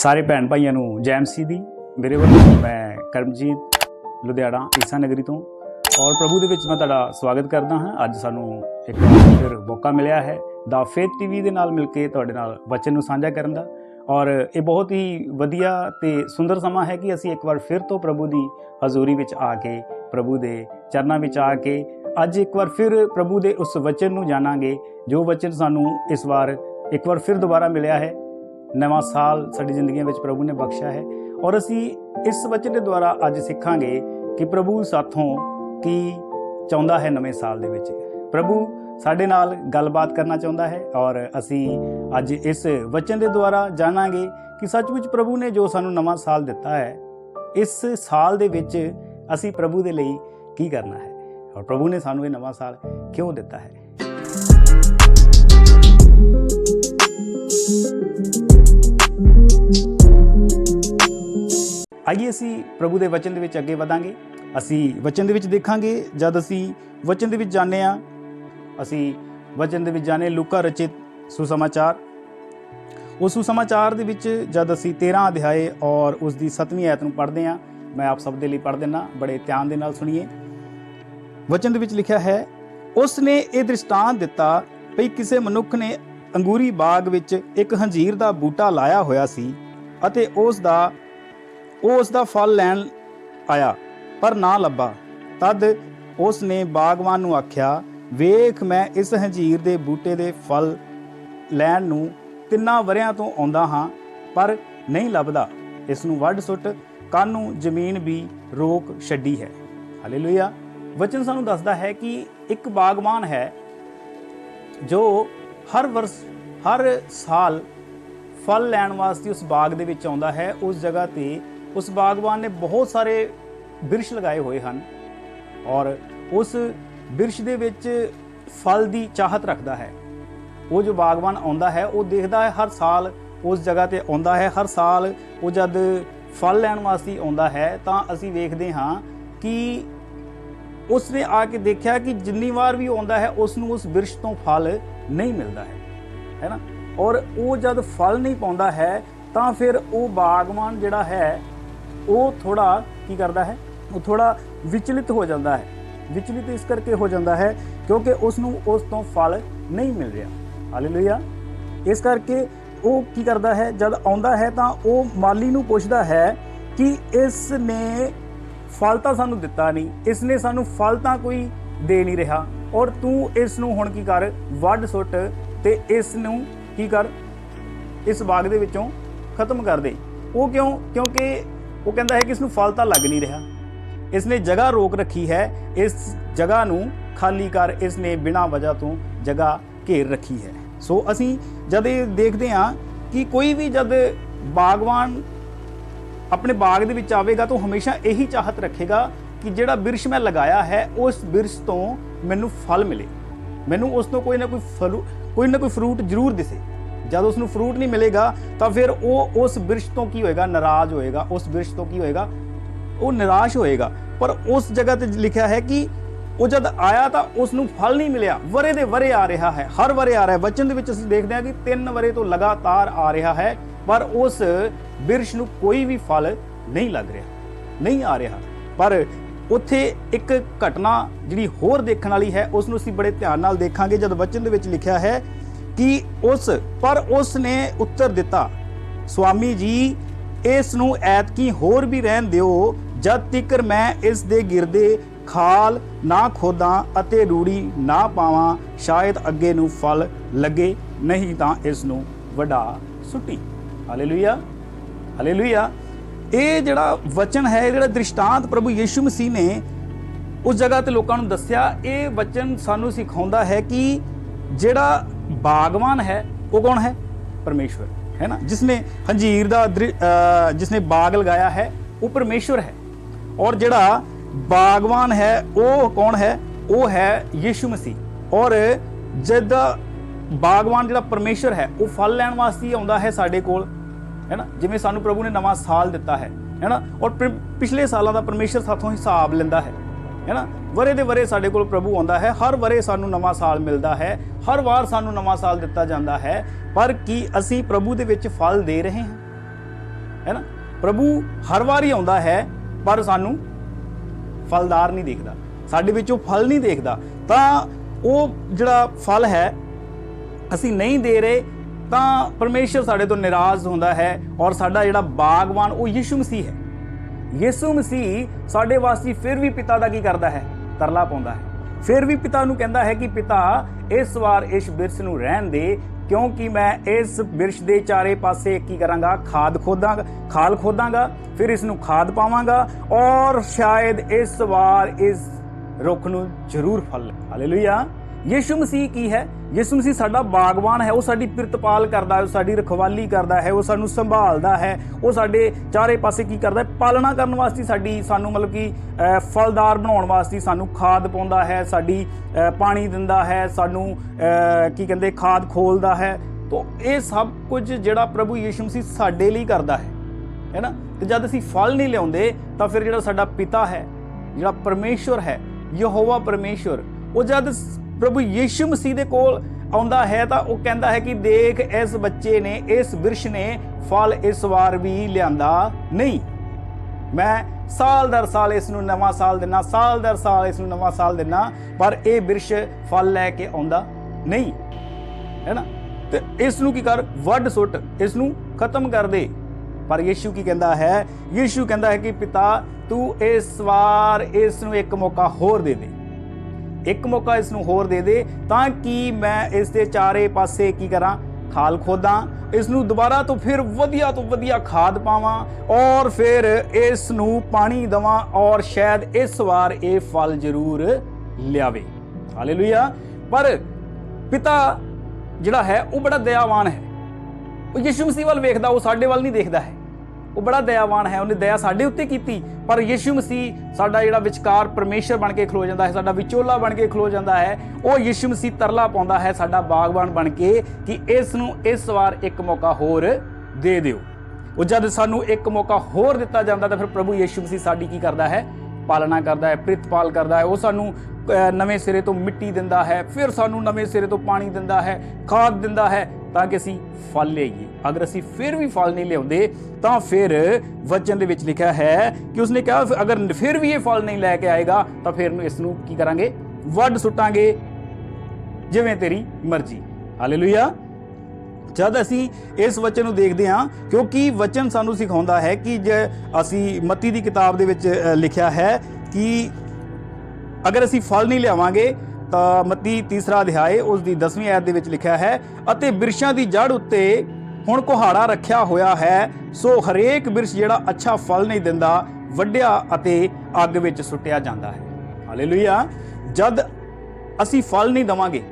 ਸਾਰੇ ਭੈਣ ਭਾਈਆਂ ਨੂੰ ਜੈ ਮਸੀਹ ਦੀ, ਮੇਰੇ ਵੱਲੋਂ ਮੈਂ ਕਰਮਜੀਤ ਲੁਧਿਆਣਾ, ਈਸਾ ਨਗਰੀ ਤੋਂ। ਔਰ ਪ੍ਰਭੂ ਦੇ ਵਿੱਚ ਮੈਂ ਤੁਹਾਡਾ ਸਵਾਗਤ ਕਰਦਾ ਹਾਂ। ਅੱਜ ਸਾਨੂੰ ਇੱਕ ਫਿਰ ਮੌਕਾ ਮਿਲਿਆ ਹੈ ਦਾ ਫੇਥ ਟੀਵੀ ਦੇ ਨਾਲ ਮਿਲ ਕੇ ਤੁਹਾਡੇ ਨਾਲ ਵਚਨ ਨੂੰ ਸਾਂਝਾ ਕਰਨ ਦਾ। ਔਰ ਇਹ ਬਹੁਤ ਹੀ ਵਧੀਆ ਤੇ ਸੁੰਦਰ ਸਮਾਂ ਹੈ ਕਿ ਅਸੀਂ ਇੱਕ ਵਾਰ ਫਿਰ ਤੋਂ ਪ੍ਰਭੂ ਦੀ ਹਜ਼ੂਰੀ ਵਿੱਚ ਆ ਕੇ, ਪ੍ਰਭੂ ਦੇ ਚਰਨਾਂ ਵਿੱਚ ਆ ਕੇ, ਅੱਜ ਇੱਕ ਵਾਰ ਫਿਰ ਪ੍ਰਭੂ ਦੇ ਉਸ ਵਚਨ ਨੂੰ ਜਾਣਾਂਗੇ। ਜੋ ਵਚਨ ਸਾਨੂੰ ਇਸ ਵਾਰ ਇੱਕ ਵਾਰ ਫਿਰ ਦੁਬਾਰਾ ਮਿਲਿਆ ਹੈ ਨਵਾਂ ਸਾਲ ਸਾਡੀ ਜ਼ਿੰਦਗੀਆਂ ਵਿੱਚ ਪ੍ਰਭੂ ਨੇ ਬਖਸ਼ਿਆ ਹੈ। ਔਰ ਅਸੀਂ ਇਸ ਵਚਨ ਦੇ ਦੁਆਰਾ ਅੱਜ ਸਿੱਖਾਂਗੇ ਕਿ ਪ੍ਰਭੂ ਸਾਥੋਂ ਕੀ ਚਾਹੁੰਦਾ ਹੈ ਨਵੇਂ ਸਾਲ ਦੇ ਵਿੱਚ। ਪ੍ਰਭੂ ਸਾਡੇ ਨਾਲ ਗੱਲਬਾਤ ਕਰਨਾ ਚਾਹੁੰਦਾ ਹੈ ਔਰ ਅਸੀਂ ਅੱਜ ਇਸ ਵਚਨ ਦੇ ਦੁਆਰਾ ਜਾਣਾਂਗੇ ਕਿ ਸੱਚਮੁੱਚ ਪ੍ਰਭੂ ਨੇ ਜੋ ਸਾਨੂੰ ਨਵਾਂ ਸਾਲ ਦਿੱਤਾ ਹੈ, ਇਸ ਸਾਲ ਦੇ ਵਿੱਚ ਅਸੀਂ ਪ੍ਰਭੂ ਦੇ ਲਈ ਕੀ ਕਰਨਾ ਹੈ? ਔਰ ਪ੍ਰਭੂ ਨੇ ਸਾਨੂੰ ਇਹ ਨਵਾਂ ਸਾਲ ਕਿਉਂ ਦਿੱਤਾ ਹੈ? ਆਈਏ ਅਸੀਂ ਪ੍ਰਭੂ ਦੇ ਵਚਨ ਦੇ ਵਿੱਚ ਅੱਗੇ ਵਧਾਂਗੇ। ਅਸੀਂ ਵਚਨ ਦੇ ਵਿੱਚ ਦੇਖਾਂਗੇ, ਜਦ ਅਸੀਂ ਵਚਨ ਦੇ ਵਿੱਚ ਜਾਣਦੇ ਆ ਅਸੀਂ ਵਚਨ ਦੇ ਵਿੱਚ ਜਾਣੇ ਲੂਕਾ ਰਚਿਤ ਸੁਸਮਾਚਾਰ। ਉਸ ਸੁਸਮਾਚਾਰ ਦੇ ਵਿੱਚ ਜਦ ਅਸੀਂ 13 ਅਧਿਆਏ ਔਰ ਉਸ ਦੀ 7ਵੀਂ ਆਇਤ ਨੂੰ ਪੜ੍ਹਦੇ ਆ ਮੈਂ ਆਪ ਸਭ ਦੇ ਲਈ ਪੜ੍ਹ ਦਿੰਦਾ, ਬੜੇ ਧਿਆਨ ਦੇ ਨਾਲ ਸੁਣੀਏ। ਵਚਨ ਦੇ ਵਿੱਚ ਲਿਖਿਆ ਹੈ ਉਸ ਨੇ ਇਹ ਦ੍ਰਿਸ਼ਟਾਂਤ ਦਿੱਤਾ ਭਈ ਕਿਸੇ ਮਨੁੱਖ ਨੇ ਅੰਗੂਰੀ ਬਾਗ ਵਿੱਚ ਇੱਕ ਹੰਜੀਰ ਦਾ ਬੂਟਾ ਲਾਇਆ ਹੋਇਆ ਸੀ ਅਤੇ ਉਸ ਦਾ ਉਹ ਉਸ ਦਾ ਫਲ ਲੈਣ ਆਇਆ, ਪਰ ਨਾ ਲੱਭਾ। ਤਦ ਉਸ ਨੇ ਬਾਗਵਾਨ ਨੂੰ ਆਖਿਆ, ਵੇਖ, ਮੈਂ ਇਸ ਹੰਜੀਰ ਦੇ ਬੂਟੇ ਦੇ ਫਲ ਲੈਣ ਨੂੰ ਤਿੰਨਾਂ ਵਰਿਆਂ ਤੋਂ ਆਉਂਦਾ ਹਾਂ, ਪਰ ਨਹੀਂ ਲੱਭਦਾ। ਇਸ ਨੂੰ ਵੱਢ ਸੁੱਟ, ਕਾਨੂੰ ਜ਼ਮੀਨ ਵੀ ਰੋਕ ਛੱਡੀ ਹੈ। ਹਾਲੇਲੂਇਆ। ਵਚਨ ਸਾਨੂੰ ਦੱਸਦਾ ਹੈ ਕਿ ਇੱਕ ਬਾਗਵਾਨ ਹੈ, ਜੋ ਹਰ ਵਰਸ, ਹਰ ਸਾਲ ਫਲ ਲੈਣ ਵਾਸਤੇ ਉਸ ਬਾਗ ਦੇ ਵਿੱਚ ਆਉਂਦਾ ਹੈ। ਉਸ ਜਗ੍ਹਾ ਤੇ ਉਸ ਬਾਗਬਾਨ ਨੇ ਬਹੁਤ ਸਾਰੇ ਬਿਰਸ਼ ਲਗਾਏ ਹੋਏ ਹਨ ਔਰ ਉਸ ਬਿਰਸ਼ ਦੇ ਵਿੱਚ ਫਲ ਦੀ ਚਾਹਤ ਰੱਖਦਾ ਹੈ। ਉਹ ਜੋ ਬਾਗਬਾਨ ਆਉਂਦਾ ਹੈ, ਉਹ ਦੇਖਦਾ ਹੈ ਹਰ ਸਾਲ ਉਸ ਜਗ੍ਹਾ ਤੇ ਆਉਂਦਾ ਹੈ। ਹਰ ਸਾਲ ਉਹ ਜਦ ਫਲ ਲੈਣ ਵਾਸਤੇ ਆਉਂਦਾ ਹੈ, ਤਾਂ ਅਸੀਂ ਵੇਖਦੇ ਹਾਂ ਕਿ ਉਸ ਨੇ ਆ ਕੇ ਦੇਖਿਆ ਕਿ ਜਿੰਨੀ ਵਾਰ ਵੀ ਆਉਂਦਾ ਹੈ ਉਸ ਨੂੰ ਉਸ ਬਿਰਸ਼ ਤੋਂ ਫਲ ਨਹੀਂ ਮਿਲਦਾ ਹੈ। ਹੈ ਨਾ? ਔਰ ਉਹ ਜਦ ਫਲ ਨਹੀਂ ਪਾਉਂਦਾ ਹੈ, ਤਾਂ ਫਿਰ ਉਹ ਬਾਗਬਾਨ ਜਿਹੜਾ ਹੈ ਉਹ ਥੋੜਾ ਕੀ ਕਰਦਾ ਹੈ? ਉਹ ਥੋੜਾ ਵਿਚਲਿਤ ਹੋ ਜਾਂਦਾ ਹੈ। ਵਿਚਲਿਤ ਇਸ ਕਰਕੇ ਹੋ ਜਾਂਦਾ ਹੈ ਕਿਉਂਕਿ ਉਸ ਨੂੰ ਉਸ ਤੋਂ ਫਲ ਨਹੀਂ ਮਿਲ ਰਿਹਾ। ਹਾਲੇਲੂਇਆ ਇਸ ਕਰਕੇ ਉਹ ਕੀ ਕਰਦਾ ਹੈ? ਜਦ ਆਉਂਦਾ ਹੈ ਤਾਂ ਉਹ ਮਾਲੀ ਨੂੰ ਪੁੱਛਦਾ ਹੈ ਕਿ ਇਸ ਨੇ ਫਲ ਤਾਂ ਸਾਨੂੰ ਦਿੱਤਾ ਨਹੀਂ ਇਸ ਨੇ ਸਾਨੂੰ ਫਲ ਤਾਂ ਕੋਈ ਦੇ ਨਹੀਂ ਰਿਹਾ ਔਰ ਤੂੰ ਇਸ ਨੂੰ ਹੁਣ ਕੀ ਕਰ? ਵੱਢ ਸੁੱਟ ਤੇ ਇਸ ਨੂੰ ਕੀ ਕਰ? ਇਸ ਬਾਗ ਦੇ ਵਿੱਚੋਂ ਖਤਮ ਕਰ ਦੇ। ਉਹ ਕਿਉਂ? ਕਿਉਂਕਿ ਉਹ ਕਹਿੰਦਾ ਹੈ ਕਿ ਇਸ ਨੂੰ ਫਲ ਤਾਂ ਲੱਗ ਨਹੀਂ ਰਿਹਾ। ਇਸ ਨੇ ਜਗ੍ਹਾ ਰੋਕ ਰੱਖੀ ਹੈ। ਇਸ ਜਗ੍ਹਾ ਨੂੰ ਖਾਲੀ ਕਰ ਇਸ ਨੇ ਬਿਨਾਂ ਵਜ੍ਹਾ ਤੋਂ ਜਗ੍ਹਾ ਘੇਰ ਰੱਖੀ ਹੈ। ਸੋ ਅਸੀਂ ਜਦ ਇਹ ਦੇਖਦੇ ਹਾਂ ਕਿ ਕੋਈ ਵੀ ਜਦ ਬਾਗਵਾਨ ਆਪਣੇ ਬਾਗ ਦੇ ਵਿੱਚ ਆਵੇਗਾ ਤਾਂ ਉਹ ਹਮੇਸ਼ਾ ਇਹੀ ਚਾਹਤ ਰੱਖੇਗਾ ਕਿ ਜਿਹੜਾ ਬਿਰਸ਼ ਮੈਂ ਲਗਾਇਆ ਹੈ, ਉਸ ਬਿਰਸ਼ ਤੋਂ ਮੈਨੂੰ ਫਲ ਮਿਲੇ। ਮੈਨੂੰ ਉਸ ਤੋਂ ਕੋਈ ਨਾ ਕੋਈ ਫਰੂ ਕੋਈ ਨਾ ਕੋਈ ਫਰੂਟ ਜ਼ਰੂਰ ਦਿਸੇ। ਜਦ ਉਸ ਨੂੰ ਫਰੂਟ ਨਹੀਂ ਮਿਲੇਗਾ, ਤਾਂ ਫਿਰ ਉਹ ਉਸ ਬਿਰਸ਼ ਤੋਂ ਕੀ ਹੋਏਗਾ? ਨਾਰਾਜ਼ ਹੋਏਗਾ। ਉਸ ਬਿਰਸ਼ ਤੋਂ ਕੀ ਹੋਏਗਾ? ਉਹ ਨਿਰਾਸ਼ ਹੋਏਗਾ। ਪਰ ਉਸ ਜਗ੍ਹਾ ਤੇ ਲਿਖਿਆ ਹੈ ਕਿ ਉਹ ਜਦ ਆਇਆ ਤਾਂ ਉਸ ਨੂੰ ਫਲ ਨਹੀਂ ਮਿਲਿਆ। ਵਰੇ ਦੇ ਵਰੇ ਆ ਰਿਹਾ ਹੈ। ਹਰ ਵਰੇ ਆ ਰਿਹਾ ਹੈ। ਵਚਨ ਦੇ ਵਿੱਚ ਅਸੀਂ ਦੇਖਦੇ ਹਾਂ ਕਿ ਤਿੰਨ ਵਰੇ ਤੋਂ ਲਗਾਤਾਰ ਆ ਰਿਹਾ ਹੈ, ਪਰ ਉਸ ਬਿਰਸ਼ ਨੂੰ ਕੋਈ ਵੀ ਫਲ ਨਹੀਂ ਲੱਗ ਰਿਹਾ। ਨਹੀਂ ਆ ਰਿਹਾ। ਪਰ ਉੱਥੇ ਇੱਕ ਘਟਨਾ ਜਿਹੜੀ ਹੋਰ ਦੇਖਣ ਵਾਲੀ ਹੈ ਉਸ ਨੂੰ ਅਸੀਂ ਬੜੇ ਧਿਆਨ ਨਾਲ ਦੇਖਾਂਗੇ। ਜਦ ਵਚਨ ਦੇ ਵਿੱਚ ਲਿਖਿਆ ਹੈ ਕਿ ਉਸ, ਪਰ ਉਸ ਨੇ ਉੱਤਰ ਦਿੱਤਾ, ਸੁਆਮੀ ਜੀ, ਇਸ ਨੂੰ ਐਤਕੀ ਹੋਰ ਵੀ ਰਹਿਣ ਦਿਓ, ਜਦ ਤੀਕਰ ਮੈਂ ਇਸ ਦੇ ਗਿਰਦੇ ਖਾਲ ਨਾ ਖੋਦਾਂ ਅਤੇ ਰੂੜੀ ਨਾ ਪਾਵਾਂ, ਸ਼ਾਇਦ ਅੱਗੇ ਨੂੰ ਫਲ ਲੱਗੇ, ਨਹੀਂ ਤਾਂ ਇਸ ਨੂੰ ਵਡਾ ਸੁੱਟੀ। ਹਾਲੇਲੂਇਆ ਹਾਲੇਲੂਇਆ ਇਹ ਜਿਹੜਾ ਵਚਨ ਹੈ, ਇਹ ਜਿਹੜਾ ਦ੍ਰਿਸ਼ਟਾਂਤ ਪ੍ਰਭੂ ਯੀਸ਼ੂ ਮਸੀਹ ਨੇ ਉਸ ਜਗ੍ਹਾ ਤੇ ਲੋਕਾਂ ਨੂੰ ਦੱਸਿਆ, ਇਹ ਵਚਨ ਸਾਨੂੰ ਸਿਖਾਉਂਦਾ ਹੈ ਕਿ ਜਿਹੜਾ ਬਾਗਵਾਨ ਹੈ ਉਹ ਕੌਣ ਹੈ ਪਰਮੇਸ਼ਵਰ ਹੈ ਨਾ ਜਿਸਨੇ ਹੰਜੀਰ ਦਾ ਦ੍ਰਿ- ਅਹ ਜਿਸਨੇ ਬਾਗ ਲਗਾਇਆ ਹੈ ਉਹ ਪਰਮੇਸ਼ਵਰ ਹੈ ਔਰ ਜਿਹੜਾ ਬਾਗਵਾਨ ਹੈ ਉਹ ਕੌਣ ਹੈ ਉਹ ਹੈ ਯੀਸ਼ੂ ਮਸੀਹ ਔਰ ਜਦ ਬਾਗਵਾਨ ਜਿਹੜਾ ਪਰਮੇਸ਼ਰ ਹੈ ਉਹ ਫਲ ਲੈਣ ਵਾਸਤੇ ਆਉਂਦਾ ਹੈ ਸਾਡੇ ਕੋਲ ਹੈ ਨਾ ਜਿਵੇਂ ਸਾਨੂੰ ਪ੍ਰਭੂ ਨੇ ਨਵਾਂ ਸਾਲ ਦਿੱਤਾ ਹੈ ਹੈ ਨਾ ਔਰ ਪਿਛਲੇ ਸਾਲਾਂ ਦਾ ਪਰਮੇਸ਼ਰ ਸਾਥੋਂ ਹਿਸਾਬ ਲੈਂਦਾ ਹੈ ਹੈ ਨਾ ਵਰੇ ਦੇ ਵਰੇ ਸਾਡੇ ਕੋਲ ਪ੍ਰਭੂ ਆਉਂਦਾ ਹੈ, ਹਰ ਵਰੇ ਸਾਨੂੰ ਨਵਾਂ ਸਾਲ ਮਿਲਦਾ ਹੈ, ਹਰ ਵਾਰ ਸਾਨੂੰ ਨਵਾਂ ਸਾਲ ਦਿੱਤਾ ਜਾਂਦਾ ਹੈ, ਪਰ ਕੀ ਅਸੀਂ ਪ੍ਰਭੂ ਦੇ ਵਿੱਚ ਫਲ ਦੇ ਰਹੇ ਹਾਂ? ਹੈ ਨਾ ਪ੍ਰਭੂ ਹਰ ਵਾਰ ਹੀ ਆਉਂਦਾ ਹੈ, ਪਰ ਸਾਨੂੰ ਫਲਦਾਰ ਨਹੀਂ ਦੇਖਦਾ। ਸਾਡੇ ਵਿੱਚ ਉਹ ਫਲ ਨਹੀਂ ਦੇਖਦਾ। ਤਾਂ ਉਹ ਜਿਹੜਾ ਫਲ ਹੈ, ਅਸੀਂ ਨਹੀਂ ਦੇ ਰਹੇ, ਤਾਂ ਪਰਮੇਸ਼ਰ ਸਾਡੇ ਤੋਂ ਨਿਰਾਸ਼ ਹੁੰਦਾ ਹੈ ਔਰ ਸਾਡਾ ਜਿਹੜਾ ਬਾਗਵਾਨ ਉਹ ਯਿਸੂ ਮਸੀਹ ਹੈ। ਯਿਸੂ ਮਸੀਹ ਸਾਡੇ ਵਾਸਤੇ ਫਿਰ ਵੀ ਪਿਤਾ ਦਾ ਕੀ ਕਰਦਾ ਹੈ? ਤਰਲਾ ਪਾਉਂਦਾ ਹੈ। ਫਿਰ ਵੀ ਪਿਤਾ ਨੂੰ ਕਹਿੰਦਾ ਹੈ ਕਿ ਪਿਤਾ, ਇਸ ਵਾਰ ਇਸ ਬਿਰਸ਼ ਨੂੰ ਰਹਿਣ ਦੇ, ਕਿਉਂਕਿ ਮੈਂ ਇਸ ਬਿਰਸ਼ ਦੇ ਚਾਰੇ ਪਾਸੇ ਕੀ ਕਰਾਂਗਾ? ਖਾਦ ਖੋਦਾਂਗਾ, ਖਾਲ ਖੋਦਾਂਗਾ, ਫਿਰ ਇਸ ਨੂੰ ਖਾਦ ਪਾਵਾਂਗਾ ਔਰ ਸ਼ਾਇਦ ਇਸ ਵਾਰ ਇਸ ਰੁੱਖ ਨੂੰ ਜ਼ਰੂਰ ਫਲ ਹਾਲੇਲੂਇਆ ਯਿਸੂ ਮਸੀਹ ਕੀ ਹੈ? ਯਿਸੂ ਮਸੀਹ ਸਾਡਾ ਬਾਗਵਾਨ ਹੈ, ਉਹ ਸਾਡੀ ਪਿਰਤਪਾਲ ਕਰਦਾ ਹੈ, ਉਹ ਸਾਡੀ ਰਖਵਾਲੀ ਕਰਦਾ ਹੈ, ਉਹ ਸਾਨੂੰ ਸੰਭਾਲਦਾ ਹੈ, ਉਹ ਸਾਡੇ ਚਾਰੇ ਪਾਸੇ ਕੀ ਕਰਦਾ ਹੈ? ਪਾਲਣਾ ਕਰਨ ਵਾਸਤੇ ਸਾਡੀ, ਸਾਨੂੰ ਮਤਲਬ ਕਿ ਫਲਦਾਰ ਬਣਾਉਣ ਵਾਸਤੇ ਸਾਨੂੰ ਖਾਦ ਪਾਉਂਦਾ ਹੈ, ਸਾਡੀ ਪਾਣੀ ਦਿੰਦਾ ਹੈ, ਸਾਨੂੰ ਕੀ ਕਹਿੰਦੇ, ਖਾਦ ਖੋਲਦਾ ਹੈ। ਤੋਂ ਇਹ ਸਭ ਕੁਝ ਜਿਹੜਾ ਪ੍ਰਭੂ ਯਿਸੂ ਮਸੀਹ ਸਾਡੇ ਲਈ ਕਰਦਾ ਹੈ ਹੈ ਨਾ? ਤੇ ਜਦ ਅਸੀਂ ਫਲ ਨਹੀਂ ਲਿਆਉਂਦੇ, ਤਾਂ ਫਿਰ ਜਿਹੜਾ ਸਾਡਾ ਪਿਤਾ ਹੈ, ਜਿਹੜਾ ਪਰਮੇਸ਼ਵਰ ਹੈ, ਯਹੋਵਾ ਪਰਮੇਸ਼ਵਰ, ਉਹ ਜਦ ਪ੍ਰਭੂ ਯੀਸ਼ੂ ਮਸੀਹ ਦੇ ਕੋਲ ਆਉਂਦਾ ਹੈ ਤਾਂ ਉਹ ਕਹਿੰਦਾ ਹੈ ਕਿ ਦੇਖ, ਇਸ ਬੱਚੇ ਨੇ, ਇਸ ਬਿਰਸ਼ ਨੇ ਫਲ ਇਸ ਵਾਰ ਵੀ ਲਿਆਂਦਾ ਨਹੀਂ। ਮੈਂ ਸਾਲ ਦਰ ਸਾਲ ਇਸ ਨੂੰ ਨਵਾਂ ਸਾਲ ਦਿਨਾ, ਸਾਲ ਦਰ ਸਾਲ ਇਸ ਨੂੰ ਨਵਾਂ ਸਾਲ ਦਿਨਾ, ਪਰ ਇਹ ਬਿਰਸ਼ ਫਲ ਲੈ ਕੇ ਆਉਂਦਾ ਨਹੀਂ। ਹੈ ਨਾ? ਤੇ ਇਸ ਨੂੰ ਕੀ ਕਰ? ਵੱਢ ਸੁੱਟ, ਇਸ ਨੂੰ ਖਤਮ ਕਰ ਦੇ। ਪਰ ਯੀਸ਼ੂ ਕੀ ਕਹਿੰਦਾ ਹੈ? ਯੀਸ਼ੂ ਕਹਿੰਦਾ ਹੈ ਕਿ ਪਿਤਾ, ਤੂੰ ਇਸ ਵਾਰ ਇਸ ਨੂੰ ਇੱਕ ਮੌਕਾ ਹੋਰ ਦੇ ਦੇ। ਇੱਕ ਮੌਕਾ ਇਸ ਨੂੰ ਹੋਰ ਦੇ ਦੇ, ਤਾਂ ਕਿ ਮੈਂ ਇਸ ਦੇ ਚਾਰੇ ਪਾਸੇ ਕੀ ਕਰਾਂ? ਖਾਲ ਖੋਦਾਂ, ਇਸ ਨੂੰ ਦੁਬਾਰਾ ਤੋਂ ਫਿਰ ਵਧੀਆ ਤੋਂ ਵਧੀਆ ਖਾਦ ਪਾਵਾਂ ਔਰ ਫਿਰ ਇਸ ਨੂੰ ਪਾਣੀ ਦਵਾਂ ਔਰ ਸ਼ਾਇਦ ਇਸ ਵਾਰ ਇਹ ਫਲ ਜ਼ਰੂਰ ਲਿਆਵੇ। ਹਾਲੇਲੂਇਆ। ਪਰ ਪਿਤਾ ਜਿਹੜਾ ਹੈ, ਉਹ ਬੜਾ ਦਇਆਵਾਨ ਹੈ। ਉਹ ਯਿਸੂ ਮਸੀਹ ਵੱਲ ਵੇਖਦਾ, ਉਹ ਸਾਡੇ ਵੱਲ ਨਹੀਂ ਦੇਖਦਾ ਹੈ। ਉਹ ਬੜਾ ਦਇਆਵਾਨ ਹੈ, ਉਹਨੇ ਦਇਆ ਸਾਡੇ ਉੱਤੇ ਕੀਤੀ। ਪਰ ਯਿਸੂ ਮਸੀਹ ਸਾਡਾ ਜਿਹੜਾ ਵਿਚਕਾਰ ਪਰਮੇਸ਼ਰ ਬਣ ਕੇ ਖਲੋ ਜਾਂਦਾ ਹੈ, ਸਾਡਾ ਵਿਚੋਲਾ ਬਣ ਕੇ ਖਲੋ ਜਾਂਦਾ ਹੈ, ਉਹ ਯਿਸੂ ਮਸੀਹ ਤਰਲਾ ਪਾਉਂਦਾ ਹੈ, ਸਾਡਾ ਬਾਗਬਾਨ ਬਣ ਕੇ ਕਿ ਇਸ ਨੂੰ ਇਸ ਵਾਰ ਇੱਕ ਮੌਕਾ ਹੋਰ ਦੇ ਦਿਓ। ਉਹ ਜਦ ਸਾਨੂੰ ਇੱਕ ਮੌਕਾ ਹੋਰ ਦਿੱਤਾ ਜਾਂਦਾ ਤਾਂ ਫਿਰ ਪ੍ਰਭੂ ਯਿਸੂ ਮਸੀਹ ਸਾਡੀ ਕੀ ਕਰਦਾ ਹੈ? ਪਾਲਣਾ ਕਰਦਾ ਹੈ, ਪ੍ਰਿਤਪਾਲ ਕਰਦਾ ਹੈ। ਉਹ ਸਾਨੂੰ ਨਵੇਂ ਸਿਰੇ ਤੋਂ ਮਿੱਟੀ ਦਿੰਦਾ ਹੈ, ਫਿਰ ਸਾਨੂੰ ਨਵੇਂ ਸਿਰੇ ਤੋਂ ਪਾਣੀ ਦਿੰਦਾ ਹੈ, ਖਾਦ ਦਿੰਦਾ ਹੈ, ਤਾਂ ਕਿ ਅਸੀਂ ਫਲ ਲਈਏ ਅਗਰ ਅਸੀਂ ਫਿਰ ਵੀ ਫਲ ਨਹੀਂ ਲਿਆਉਂਦੇ, ਤਾਂ ਫਿਰ ਵਚਨ ਦੇ ਵਿੱਚ ਲਿਖਿਆ ਹੈ ਕਿ ਉਸਨੇ ਕਿਹਾ ਅਗਰ ਫਿਰ ਵੀ ਇਹ ਫਲ ਨਹੀਂ ਲੈ ਕੇ ਆਏਗਾ, ਤਾਂ ਫਿਰ ਨੂੰ ਇਸ ਨੂੰ ਕੀ ਕਰਾਂਗੇ? ਵੱਢ ਸੁੱਟਾਂਗੇ। ਜਿਵੇਂ ਤੇਰੀ ਮਰਜ਼ੀ। ਹਾਲੇਲੂਇਆ ਜਦ ਅਸੀਂ ਇਸ ਵਚਨ ਨੂੰ ਦੇਖਦੇ ਹਾਂ, ਕਿਉਂਕਿ ਵਚਨ ਸਾਨੂੰ ਸਿਖਾਉਂਦਾ ਹੈ ਕਿ ਜੇ ਅਸੀਂ ਮਤੀ ਦੀ ਕਿਤਾਬ ਦੇ ਵਿੱਚ ਲਿਖਿਆ ਹੈ ਕਿ ਅਗਰ ਅਸੀਂ ਫਲ ਨਹੀਂ ਲਿਆਵਾਂਗੇ, ਤਾਂ ਮਤੀ ਤੀਸਰਾ ਅਧਿਆਏ ਉਸ ਦੀ 10ਵੀਂ ਆਇਤ ਦੇ ਵਿੱਚ ਲਿਖਿਆ ਹੈ, ਅਤੇ ਬਿਰਸ਼ਾਂ ਦੀ ਜੜ ਉੱਤੇ ਹੁਣ ਕੁਹਾੜਾ ਰੱਖਿਆ ਹੋਇਆ ਹੈ, ਸੋ ਹਰੇਕ ਬਿਰਸ਼ ਜਿਹੜਾ ਅੱਛਾ ਫਲ ਨਹੀਂ ਦਿੰਦਾ ਵੱਢਿਆ ਅਤੇ ਅੱਗ ਵਿੱਚ ਸੁੱਟਿਆ ਜਾਂਦਾ ਹੈ। ਹਾਲੇਲੂਇਆ। ਜਦ ਅਸੀਂ ਫਲ ਨਹੀਂ ਦਵਾਂਗੇ,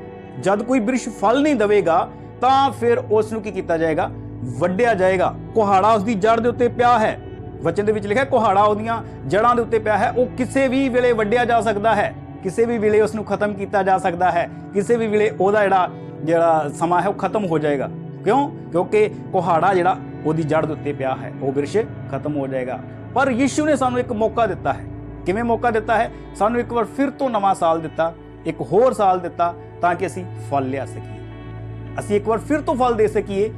ਜਦ ਕੋਈ ਬਿਰਸ਼ ਫਲ ਨਹੀਂ ਦੇਵੇਗਾ, ਤਾਂ ਫਿਰ ਉਸ ਨੂੰ ਕੀ ਕੀਤਾ ਜਾਏਗਾ? ਵੱਢਿਆ ਜਾਏਗਾ। ਕੁਹਾੜਾ ਉਸ ਦੀ ਜੜ ਦੇ ਉੱਤੇ ਪਿਆ ਹੈ। ਵਚਨ ਦੇ ਵਿੱਚ ਲਿਖਿਆ, ਕੁਹਾੜਾ ਉਹਦੀਆਂ ਜੜਾਂ ਦੇ ਉੱਤੇ ਪਿਆ ਹੈ। ਉਹ ਕਿਸੇ ਵੀ ਵੇਲੇ ਵੱਢਿਆ ਜਾ ਸਕਦਾ ਹੈ। ਕਿਸੇ ਵੀ ਵੇਲੇ ਉਸ ਨੂੰ ਖਤਮ ਕੀਤਾ ਜਾ ਸਕਦਾ ਹੈ। ਕਿਸੇ ਵੀ ਵੇਲੇ ਉਹਦਾ ਜਿਹੜਾ ਜਿਹੜਾ ਸਮਾਂ ਹੈ, ਉਹ ਖਤਮ ਹੋ ਜਾਏਗਾ। ਕਿਉਂ? ਕਿਉਂਕਿ ਕੁਹਾੜਾ ਜਿਹੜਾ, ਉਹਦੀ ਜੜ ਦੇ ਉੱਤੇ ਪਿਆ ਹੈ। ਉਹ ਵਿਰਸ਼ ਖਤਮ ਹੋ ਜਾਏਗਾ। ਪਰ ਯਿਸੂ ਨੇ ਸਾਨੂੰ ਇੱਕ ਮੌਕਾ ਦਿੱਤਾ ਹੈ। ਕਿਵੇਂ ਮੌਕਾ ਦਿੱਤਾ ਹੈ? ਸਾਨੂੰ ਇੱਕ ਵਾਰ ਫਿਰ ਤੋਂ ਨਵਾਂ ਸਾਲ ਦਿੱਤਾ, ਇੱਕ ਹੋਰ ਸਾਲ ਦਿੱਤਾ, ਤਾਂ ਕਿ ਅਸੀਂ ਫਲ ਲਿਆ ਸਕੀਏ। ਅਸੀਂ ਇੱਕ ਵਾਰ ਫਿਰ ਤੋਂ ਫਲ ਦੇ ਸਕੀਏ।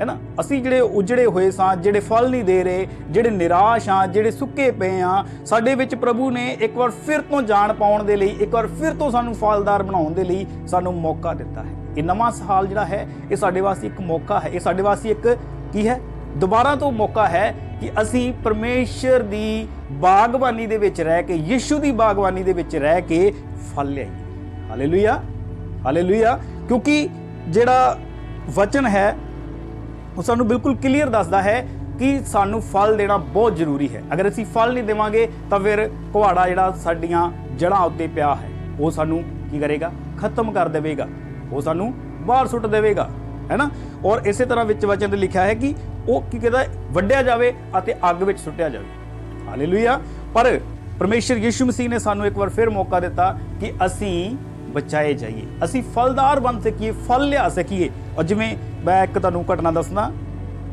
ਹੈ ਨਾ? ਅਸੀਂ ਜਿਹੜੇ ਉਜੜੇ ਹੋਏ ਸਾਂ, ਜਿਹੜੇ ਫਲ ਨਹੀਂ ਦੇ ਰਹੇ, ਜਿਹੜੇ ਨਿਰਾਸ਼ ਹਾਂ, ਜਿਹੜੇ ਸੁੱਕੇ ਪਏ ਹਾਂ, ਸਾਡੇ ਵਿੱਚ ਪ੍ਰਭੂ ਨੇ ਇੱਕ ਵਾਰ ਫਿਰ ਤੋਂ ਜਾਣ ਪਾਉਣ ਦੇ ਲਈ, ਇੱਕ ਵਾਰ ਫਿਰ ਤੋਂ ਸਾਨੂੰ ਫਲਦਾਰ ਬਣਾਉਣ ਦੇ ਲਈ ਸਾਨੂੰ ਮੌਕਾ ਦਿੱਤਾ ਹੈ। ਇਹ ਨਵਾਂ ਸਾਲ ਜਿਹੜਾ ਹੈ, ਇਹ ਸਾਡੇ ਵਾਸਤੇ ਇੱਕ ਮੌਕਾ ਹੈ। ਇਹ ਸਾਡੇ ਵਾਸਤੇ ਇੱਕ ਕੀ ਹੈ? ਦੁਬਾਰਾ ਤੋਂ ਮੌਕਾ ਹੈ ਕਿ ਅਸੀਂ ਪਰਮੇਸ਼ਰ ਦੀ ਬਾਗਬਾਨੀ ਦੇ ਵਿੱਚ ਰਹਿ ਕੇ, ਯਿਸੂ ਦੀ ਬਾਗਬਾਨੀ ਦੇ ਵਿੱਚ ਰਹਿ ਕੇ ਫਲ ਲਿਆਈਏ। ਹਾਲੇਲੂਇਆ ਹਾਲੇਲੂਇਆ ਕਿਉਂਕਿ ਜਿਹੜਾ ਵਚਨ ਹੈ ਉਹ ਸਾਨੂੰ ਬਿਲਕੁਲ ਕਲੀਅਰ ਦੱਸਦਾ ਹੈ ਕਿ ਸਾਨੂੰ ਫਲ ਦੇਣਾ ਬਹੁਤ ਜ਼ਰੂਰੀ ਹੈ। ਅਗਰ ਅਸੀਂ ਫਲ ਨਹੀਂ ਦੇਵਾਂਗੇ, ਤਾਂ ਫਿਰ ਕੁਹਾੜਾ ਜਿਹੜਾ ਸਾਡੀਆਂ ਜੜ੍ਹਾਂ ਉੱਤੇ ਪਿਆ ਹੈ, ਉਹ ਸਾਨੂੰ ਕੀ ਕਰੇਗਾ? ਖਤਮ ਕਰ ਦੇਵੇਗਾ। ਉਹ ਸਾਨੂੰ ਬਾਹਰ ਸੁੱਟ ਦੇਵੇਗਾ, ਹੈ ਨਾ? ਔਰ ਇਸੇ ਤਰ੍ਹਾਂ ਵਿੱਚ ਵਚਨ ਤੇ ਲਿਖਿਆ ਹੈ ਕਿ ਉਹ ਕੀ ਕਹਿੰਦਾ ਹੈ? ਵੱਢਿਆ ਜਾਵੇ ਅਤੇ ਅੱਗ ਵਿੱਚ ਸੁੱਟਿਆ ਜਾਵੇ। ਹਾਲੇਲੂਇਆ ਪਰ ਪਰਮੇਸ਼ਰ ਯਿਸੂ ਮਸੀਹ ਨੇ ਸਾਨੂੰ ਇੱਕ ਵਾਰ ਫਿਰ ਮੌਕਾ ਦਿੱਤਾ ਕਿ ਅਸੀਂ ਬਚਾਏ ਜਾਈਏ। ਅਸੀਂ ਫਲਦਾਰ ਬਣ ਸਕੀਏ, ਫਲ ਲਿਆ ਸਕੀਏ। ਔਰ ਜਿਵੇਂ ਮੈਂ ਇੱਕ ਤੁਹਾਨੂੰ ਘਟਨਾ ਦੱਸਣਾ